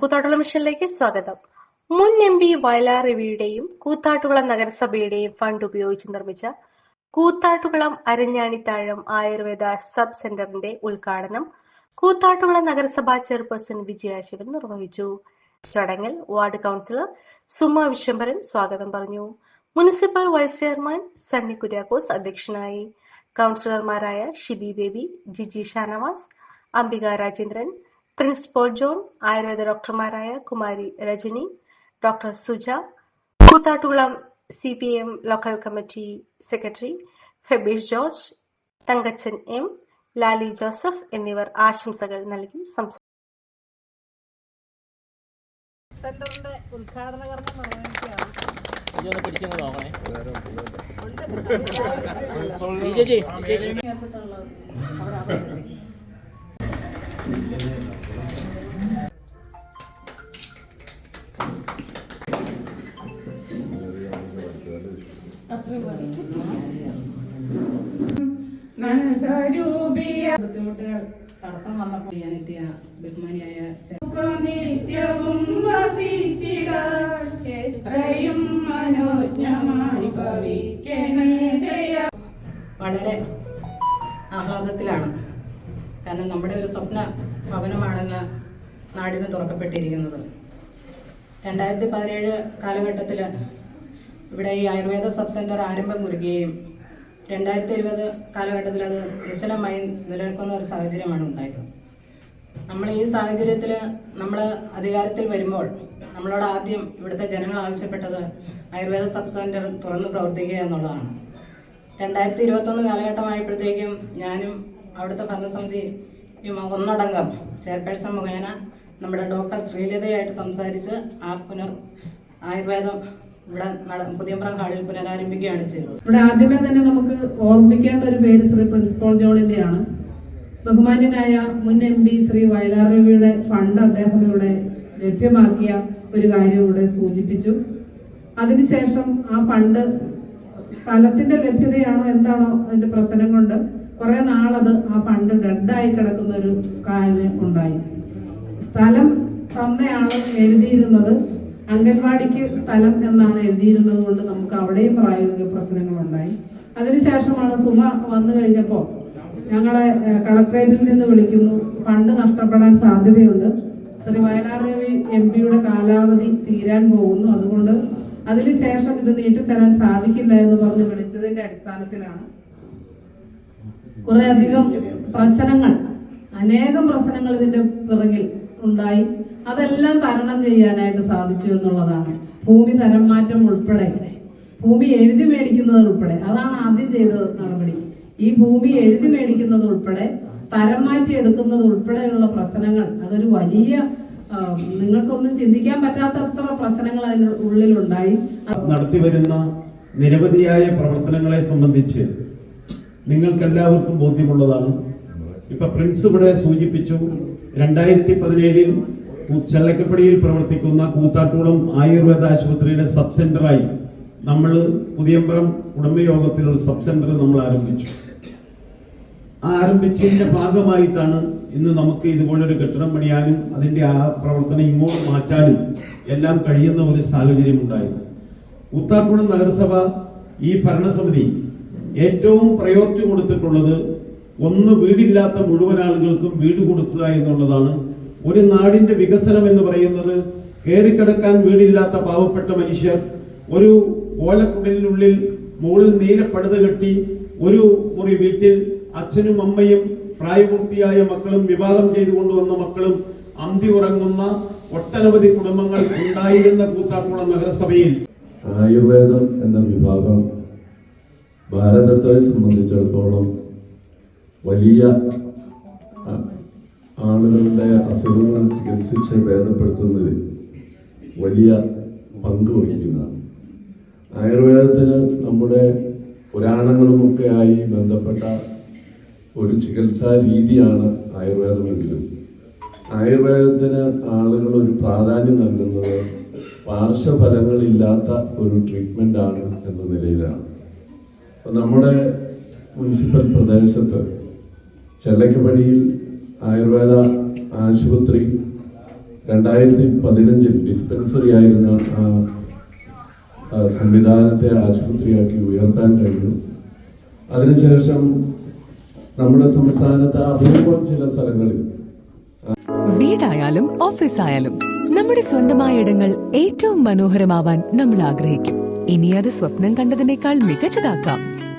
കൂത്താട്ടുകുളം മിഷനിലേക്ക് സ്വാഗതം. മുൻ എം പി വയലാർ രവിയുടെയും കൂത്താട്ടുകുളം നഗരസഭയുടെയും ഫണ്ട് ഉപയോഗിച്ച് നിർമ്മിച്ച കൂത്താട്ടുകുളം അരഞ്ഞാണിത്താഴം ആയുർവേദ സബ് സെന്ററിന്റെ ഉദ്ഘാടനം കൂത്താട്ടുകുളം നഗരസഭാ ചെയർപേഴ്സൺ വിജയാശിവൻ നിർവഹിച്ചു. ചടങ്ങിൽ വാർഡ് കൗൺസിലർ സുമ വിശ്വംഭരൻ സ്വാഗതം പറഞ്ഞു. Municipal vice chairman Sunny Kuriakose അധ്യക്ഷനായി. കൗൺസിലർമാരായ Shibi Baby Jiji Shanavas Ambika Rajendran principal John Ayurveda ഡോക്ടർമാരായ Kumari Rajani doctor Suja Koothattukulam C P M local committee secretary Febish George Thankachan M Lali Joseph എന്നിവർ ആശംസകൾ നൽകി സംസാരിച്ചു. സെന്ററിന്റെ ഉദ്ഘാടന കർമ്മം നിർവഹിക്കുകയാണ് ബുദ്ധിമുട്ടുകൾ തടസ്സം വന്നപ്പോൾ ഞാനെത്തിയ ബഹുമാനിയായ ചെ- നിത്യവും വസിച്ചിടാൻ എത്രയും മനോജ്ഞമായി ഭവിക്കണേ ദയ. വളരെ ആഹ്ലാദത്തിലാണ്. കാരണം നമ്മുടെ ഒരു സ്വപ്ന ഭവനമാണെന്ന് നാടിന് തുറക്കപ്പെട്ടിരിക്കുന്നത്. രണ്ടായിരത്തി പതിനേഴ് കാലഘട്ടത്തിൽ ഇവിടെ ഈ ആയുർവേദ സബ് സെന്റർ ആരംഭം കുറിക്കുകയും രണ്ടായിരത്തി ഇരുപത് കാലഘട്ടത്തിൽ അത് നിശ്ചലമായി നിലനിൽക്കുന്ന ഒരു സാഹചര്യമാണ് ഉണ്ടായത്. നമ്മൾ ഈ സാഹചര്യത്തിൽ നമ്മൾ അധികാരത്തിൽ വരുമ്പോൾ നമ്മളോട് ആദ്യം ഇവിടുത്തെ ജനങ്ങൾ ആവശ്യപ്പെട്ടത് ആയുർവേദ സബ് സെന്റർ തുറന്ന് പ്രവർത്തിക്കുക എന്നുള്ളതാണ്. രണ്ടായിരത്തി ഇരുപത്തൊന്ന് കാലഘട്ടമായപ്പോഴത്തേക്കും ഞാനും അവിടുത്തെ ഭരണസമിതി ഒന്നടങ്കം ചെയർപേഴ്സൺ മുഖേന നമ്മുടെ ഡോക്ടർ ശ്രീലതയായിട്ട് സംസാരിച്ച് ആ പുനർ ആയുർവേദം ഇവിടെ പുതിയമ്പ്ര ഹാളിൽ പുനരാരംഭിക്കുകയാണ് ചെയ്തത്. ഇവിടെ ആദ്യമേ തന്നെ നമുക്ക് ഓർമ്മിക്കേണ്ട ഒരു പേര് ശ്രീ പ്രിൻസിപ്പൽ ജോണിന്റെയാണ്. ബഹുമാന്യനായ മുൻ എം പി ശ്രീ വയലാർ രവിയുടെ ഫണ്ട് അദ്ദേഹം ഇവിടെ ലഭ്യമാക്കിയ ഒരു കാര്യം ഇവിടെ സൂചിപ്പിച്ചു. അതിനുശേഷം ആ ഫണ്ട് സ്ഥലത്തിന്റെ ലഭ്യതയാണോ എന്താണോ അതിന്റെ പ്രശ്നം കൊണ്ട് കുറെ നാളത് ആ പണ്ട് ഡെഡായി കിടക്കുന്ന ഒരു കാര്യം ഉണ്ടായി. സ്ഥലം തന്നെയാണ് എഴുതിയിരുന്നത്. അംഗൻവാടിക്ക് സ്ഥലം എന്നാണ് എഴുതിയിരുന്നത് കൊണ്ട് നമുക്ക് അവിടെയും പ്രായോഗിക പ്രശ്നങ്ങളുണ്ടായി. അതിനുശേഷമാണ് സുമ വന്നു കഴിഞ്ഞപ്പോൾ ഞങ്ങളെ കളക്ട്രേറ്റിൽ നിന്ന് വിളിക്കുന്നു. ഫണ്ട് നഷ്ടപ്പെടാൻ സാധ്യതയുണ്ട്. ശ്രീ വയനാട് രവി എം പിയുടെ കാലാവധി തീരാൻ പോകുന്നു. അതുകൊണ്ട് അതിനുശേഷം ഇത് നീട്ടിത്തരാൻ സാധിക്കില്ല എന്ന് പറഞ്ഞ് വിളിച്ചതിന്റെ അടിസ്ഥാനത്തിലാണ് കുറെ അധികം പ്രശ്നങ്ങൾ അനേകം പ്രശ്നങ്ങൾ ഇതിന്റെ പിറകിൽ ഉണ്ടായി. അതെല്ലാം തരണം ചെയ്യാനായിട്ട് സാധിച്ചു എന്നുള്ളതാണ്. ഭൂമി തരം മാറ്റം ഉൾപ്പെടെ ഭൂമി എഴുതി മേടിക്കുന്നത് ഉൾപ്പെടെ. അതാണ് ആദ്യം ചെയ്ത നടപടി. ഈ ഭൂമി എഴുതി മേടിക്കുന്നത് ഉൾപ്പെടെ തരം മാറ്റി എടുക്കുന്നത് ഉൾപ്പെടെയുള്ള പ്രശ്നങ്ങൾ അതൊരു വലിയ നിങ്ങൾക്കൊന്നും ചിന്തിക്കാൻ പറ്റാത്തത്ര പ്രശ്നങ്ങൾ അതിന് ഉള്ളിലുണ്ടായി. നടത്തി വരുന്ന നിരവധിയായ പ്രവർത്തനങ്ങളെ സംബന്ധിച്ച് നിങ്ങൾക്കെല്ലാവർക്കും ബോധ്യമുള്ളതാണ്. ഇപ്പൊ പ്രിൻസ് ഇവിടെ സൂചിപ്പിച്ചു രണ്ടായിരത്തി പതിനേഴിൽ ചെല്ലക്കപ്പടിയിൽ പ്രവർത്തിക്കുന്ന കൂത്താട്ടുകുളം ആയുർവേദ ആശുപത്രിയുടെ സബ് സെന്ററായി നമ്മൾ പുതിയമ്പലം കുടുംബയോഗത്തിൽ ഒരു സബ് സെന്റർ നമ്മൾ ആരംഭിച്ചു. ആരംഭിച്ചതിന്റെ ഭാഗമായിട്ടാണ് ഇന്ന് നമുക്ക് ഇതുപോലൊരു കെട്ടിടം പണിയാനും അതിന്റെ ആ പ്രവർത്തനം ഇങ്ങോട്ട് മാറ്റാനും എല്ലാം കഴിയുന്ന ഒരു സാഹചര്യം ഉണ്ടായത് കൂത്താട്ടുകുളം നഗരസഭ ഈ ഭരണസമിതി ഏറ്റവും പ്രയോറിറ്റി കൊടുത്തിട്ടുള്ളത് ഒന്ന് വീടില്ലാത്ത മുഴുവൻ ആളുകൾക്കും വീട് കൊടുക്കുക എന്നുള്ളതാണ്. ഒരു നാടിന്റെ വികസനം എന്ന് പറയുന്നത് കയറിക്കിടക്കാൻ വീടില്ലാത്ത പാവപ്പെട്ട മനുഷ്യർ ഒരു ഓലക്കുടലിനുള്ളിൽ മുകളിൽ നീല പടുത കെട്ടി ഒരു മുറി വീട്ടിൽ അച്ഛനും അമ്മയും പ്രായപൂർത്തിയായ മക്കളും വിവാഹം ചെയ്തു കൊണ്ടുവന്ന മക്കളും അന്തി ഉറങ്ങുന്ന ഒട്ടനവധി കുടുംബങ്ങൾ ഉണ്ടായിരുന്ന കൂത്താക്കുളം നഗരസഭയിൽ. ആയുർവേദം എന്ന വിഭാഗം ഭാരതത്തെ സംബന്ധിച്ചിടത്തോളം വലിയ ആളുകളുടെ അസുഖങ്ങൾ ചികിത്സിച്ച് ഭേദപ്പെടുത്തുന്നതിൽ വലിയ പങ്ക് വഹിക്കുന്നതാണ്. ആയുർവേദത്തിന് നമ്മുടെ പുരാണങ്ങളുമൊക്കെ ആയി ബന്ധപ്പെട്ട ഒരു ചികിത്സാ രീതിയാണ് ആയുർവേദമെങ്കിലും. ആയുർവേദത്തിന് ആളുകൾ ഒരു പ്രാധാന്യം നൽകുന്നത് പാർശ്വഫലങ്ങളില്ലാത്ത ഒരു ട്രീറ്റ്മെന്റ് ആണ് എന്ന നിലയിലാണ്. നമ്മുടെ മുനിസിപ്പൽ പ്രദേശത്ത് ചെല്ലക്കപ്പടിയിൽ ആയുർവേദ ആശുപത്രി രണ്ടായിരത്തി പതിനഞ്ചിൽ ഡിസ്പെൻസറി ആയിരുന്ന ആ, സംവിധാനത്തെ ആശുപത്രിയാക്കി ഉയർത്താൻ കഴിഞ്ഞു. അതിനുശേഷം നമ്മുടെ സംസ്ഥാനത്ത് അപൂർവം ചില സ്ഥലങ്ങളിൽ വീടായാലും ഓഫീസായാലും നമ്മുടെ സ്വന്തമായ ഇടങ്ങൾ ഏറ്റവും മനോഹരമാവാൻ നമ്മൾ ആഗ്രഹിക്കും. ഇനി അത് സ്വപ്നം കണ്ടതിനേക്കാൾ മികച്ചതാക്കാം.